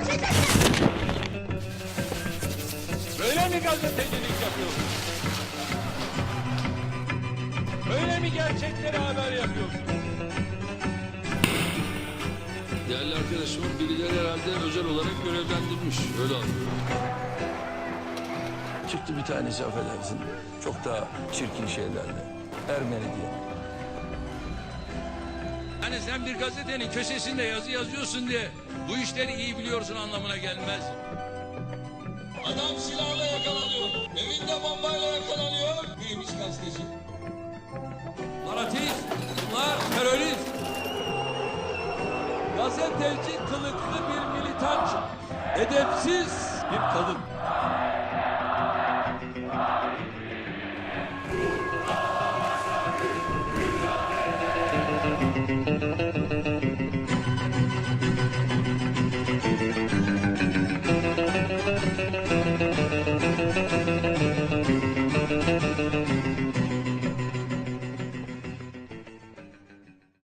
Mithat, Böyle mi gazetecilik yapıyorsun? Böyle mi gerçeklere haber yapıyorsun? Değerli arkadaşım, birileri herhalde özel olarak görevlendirilmiş. Öyle anlıyorum. Çıktı bir tanesi affedersin. Çok daha çirkin şeylerle. Ermeni diye. Hani sen bir gazetenin köşesinde yazı yazıyorsun diye bu işleri iyi biliyorsun anlamına gelmez. Adam silahla yakalanıyor. Evinde bombayla yakalanıyor. Neymiş gazeteci? Bunlar. Bunlar terörist. Gazeteci kılıklı bir militan. Edepsiz bir kadın.